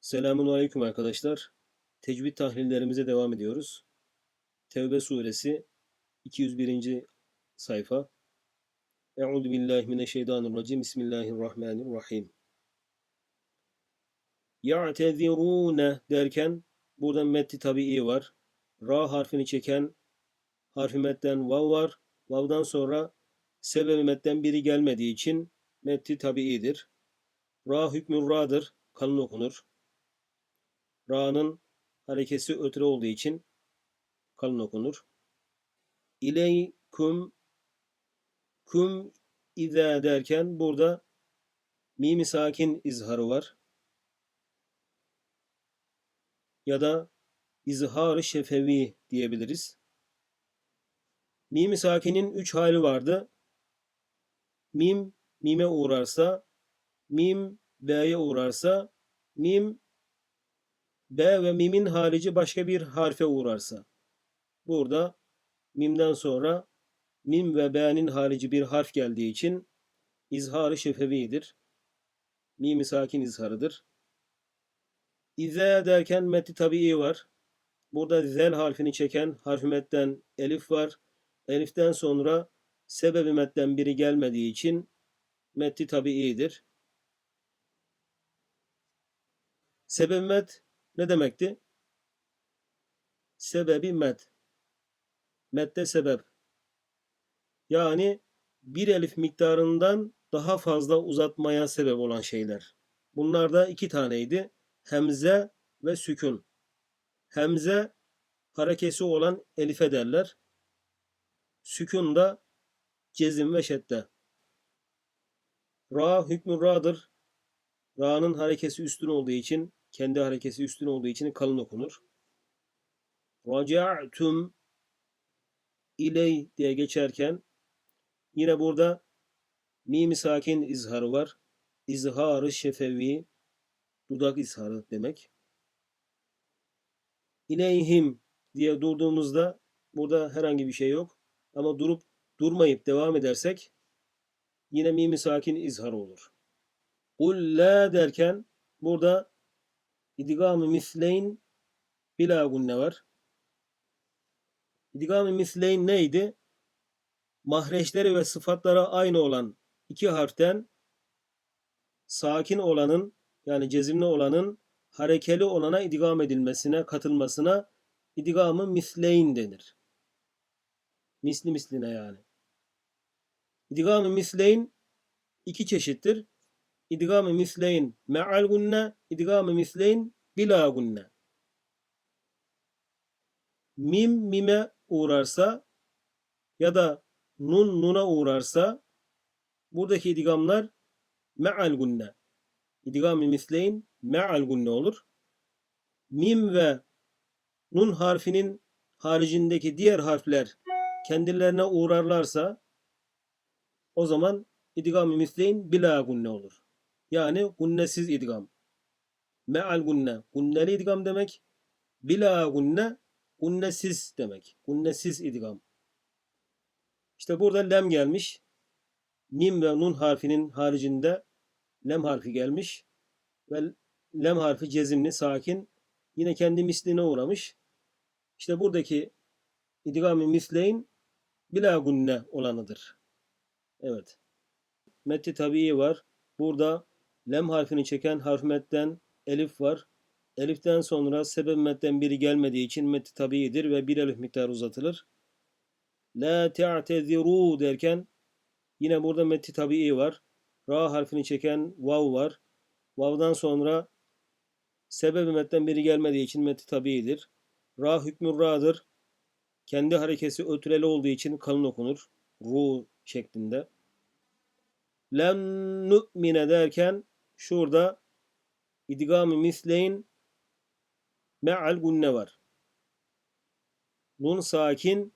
Selamun Aleyküm arkadaşlar. Tecvid tahlillerimize devam ediyoruz. Tevbe suresi 201. sayfa. Euzu billahi mineşşeytanirracim. Bismillahirrahmanirrahim. Ya'tezirune derken burada metti tabii var. Ra harfini çeken harfi metten vav var. Vav'dan sonra sebebi metten biri gelmediği için metti tabiidir. Ra hükmü ra'dır. Kalın okunur. Ra'nın harekesi ötre olduğu için kalın okunur. İleyküm küm izâ derken burada mimi sakin izharı var. Ya da izhar-ı şefevi diyebiliriz. Mimi sakinin üç hali vardı. Mim mime uğrarsa, mim b'ye uğrarsa, mim B ve mimin harici başka bir harfe uğrarsa. Burada mimden sonra mim ve b'nin harici bir harf geldiği için izharı şefevidir. Mimi sakin izharıdır. İze derken meti tabii var. Burada zel harfini çeken harfi metten elif var. Eliften sonra sebebi metten biri gelmediği için metti tabiidir. Sebebi met ne demekti? Sebebi met. Mette sebep. Yani bir elif miktarından daha fazla uzatmaya sebep olan şeyler. Bunlar da iki taneydi. Hemze ve sükun. Hemze harekesi olan elife derler. Sükun da cezim ve şedde. Ra hükmü ra'dır. Ra'nın harekesi üstün olduğu için kendi harekesi üstün olduğu için kalın okunur. Raca'tum iley diye geçerken yine burada mim sakin izharı var. İzharı şefevi dudak izharı demek. İleyhim diye durduğumuzda burada herhangi bir şey yok. Ama durup durmayıp devam edersek yine mimi sakin izhar olur. Kul la derken burada İdgam-ı misleyn bila gunne var. İdgam-ı misleyn neydi? Mahreçleri ve sıfatlara aynı olan iki harften sakin olanın yani cezimli olanın harekeli olana idgam edilmesine, katılmasına idgam-ı misleyn denir. Misli misline yani. İdgam-ı misleyn iki çeşittir. İdgam-ı misleyn me'al gunne, idgam-ı misleyn bila gunne. Mim mime uğrarsa ya da nun nuna uğrarsa buradaki idgamlar me'al gunne. İdgam-ı misleyn me'al gunne olur. Mim ve nun harfinin haricindeki diğer harfler kendilerine uğrarlarsa o zaman idgam-ı misleyn bila gunne olur. Yani gunnesiz idgam. Me'al gunne. Gunneli idgam demek. Bila gunne. Gunnesiz demek. Gunnesiz idgam. İşte burada lem gelmiş. Mim ve nun harfinin haricinde lem harfi gelmiş. Ve lem harfi cezimli, sakin. Yine kendi misline uğramış. İşte buradaki idgam-ı misleyn bila gunne olanıdır. Evet. Metti tabii var. Burada lem harfini çeken harf metten elif var. Eliften sonra sebep metten biri gelmediği için metti tabiidir ve bir elif miktar uzatılır. La te'teziru derken yine burada metti tabii var. Ra harfini çeken vav var. Vav'dan sonra sebebi metten biri gelmediği için metti tabiidir. Ra hükmü ra'dır. Kendi harekesi ötüreli olduğu için kalın okunur. Ru şeklinde. Len nu'mine derken şurada idgam-ı misleyn me'al gunne var. Nun sakin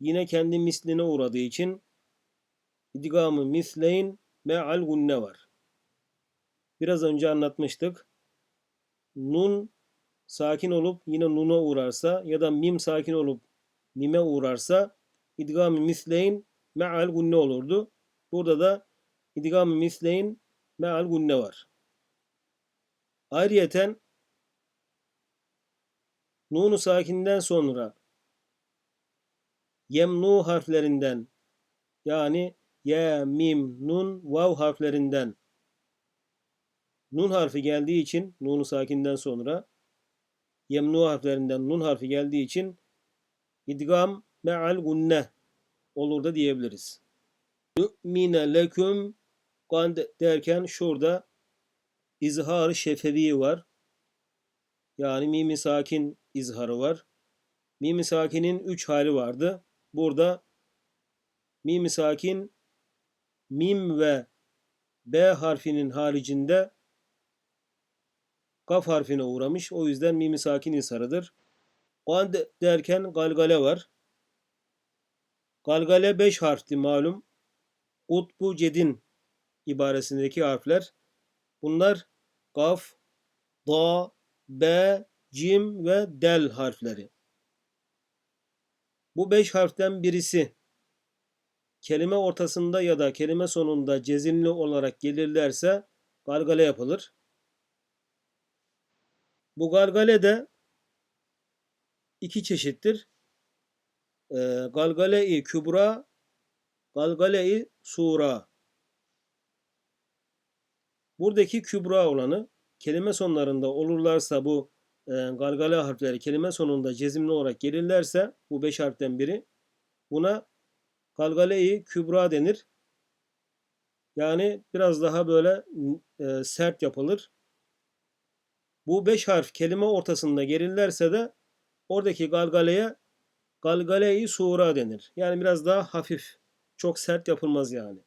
yine kendi misline uğradığı için idgam-ı misleyn me'al gunne var. Biraz önce anlatmıştık. Nun sakin olup yine nuna uğrarsa ya da mim sakin olup mime uğrarsa idgam-ı misleyn me'al gunne olurdu. Burada da idgam-ı misleyn meal gunne var. Ayrıyeten Nunu sakinden sonra yemnu harflerinden yani ye, mim, nun, vav harflerinden nun harfi geldiği için nunu sakinden sonra yemnu harflerinden nun harfi geldiği için idgam me'al gunne olur da diyebiliriz. Nu'mine leküm gand derken şurada izhar şefevi var. Yani mimi sakin izharı var. Mimi sakinin üç hali vardı. Burada mimi sakin mim ve B harfinin haricinde kaf harfine uğramış. O yüzden mimi sakin izharıdır. Gand derken galgale var. Galgale 5 harfti malum. Utbu cedin ibaresindeki harfler. Bunlar kaf, da, be, cim ve del harfleri. Bu beş harften birisi kelime ortasında ya da kelime sonunda cezimli olarak gelirlerse gargale yapılır. Bu gargale de iki çeşittir. E, galgale-i kübra, galgale-i sura. Buradaki kübra olanı kelime sonlarında olurlarsa bu e, galgale harfleri kelime sonunda cezimli olarak gelirlerse bu beş harften biri buna galgale-i kübra denir. Yani biraz daha böyle e, sert yapılır. Bu beş harf kelime ortasında gelirlerse de oradaki galgaleye galgale-i sura denir. Yani biraz daha hafif. Çok sert yapılmaz yani.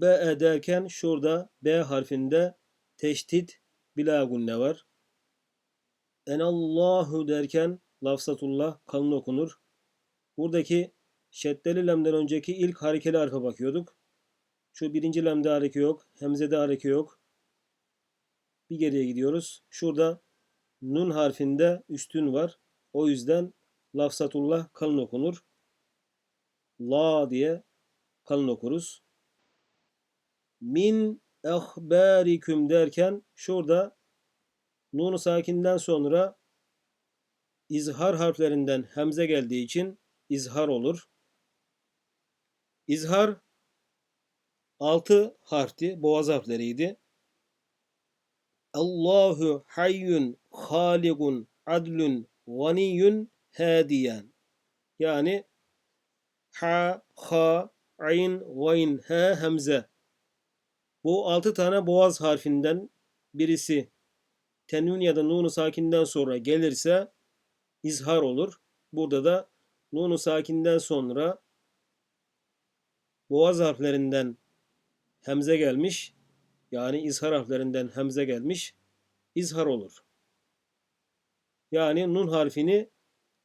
Nebbe ederken şurada B harfinde teşdit bila gunne var. Enallahu derken lafzatullah kalın okunur. Buradaki şeddeli lemden önceki ilk harekeli harfe bakıyorduk. Şu birinci lemde hareke yok. Hemzede hareke yok. Bir geriye gidiyoruz. Şurada nun harfinde üstün var. O yüzden lafzatullah kalın okunur. La diye kalın okuruz. Min ehbarikum derken şurada Nun-u sakinden sonra izhar harflerinden hemze geldiği için izhar olur. İzhar altı harfti, boğaz harfleriydi. Allahu hayyun haligun adlun ganiyun hadiyen. Yani ha, ha, ayn, gayn, he, hemze. Bu altı tane boğaz harfinden birisi tenvin ya da nunu sakinden sonra gelirse izhar olur. Burada da nunu sakinden sonra boğaz harflerinden hemze gelmiş. Yani izhar harflerinden hemze gelmiş. izhar olur. Yani nun harfini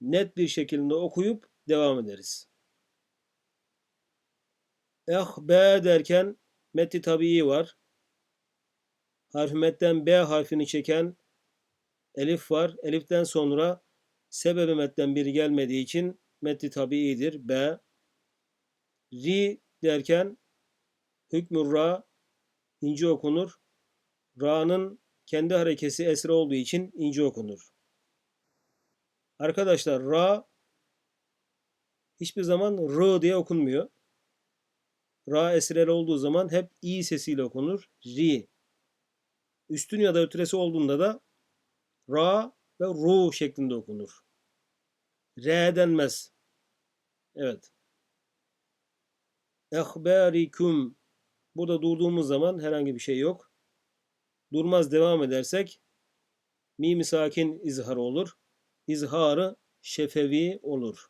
net bir şekilde okuyup devam ederiz. Eh be derken metti tabii var harfi B harfini çeken elif var. Eliften sonra sebebi metten biri gelmediği için metni tabiidir. B. Ri derken hükmü ra ince okunur. Ra'nın kendi harekesi esre olduğu için ince okunur. Arkadaşlar ra hiçbir zaman r diye okunmuyor. Ra esreli olduğu zaman hep i sesiyle okunur. Ri üstün ya da ötüresi olduğunda da ra ve ru şeklinde okunur. R denmez. Evet. Ehbarikum. Burada durduğumuz zaman herhangi bir şey yok. Durmaz devam edersek mim sakin izhar olur. İzharı şefevi olur.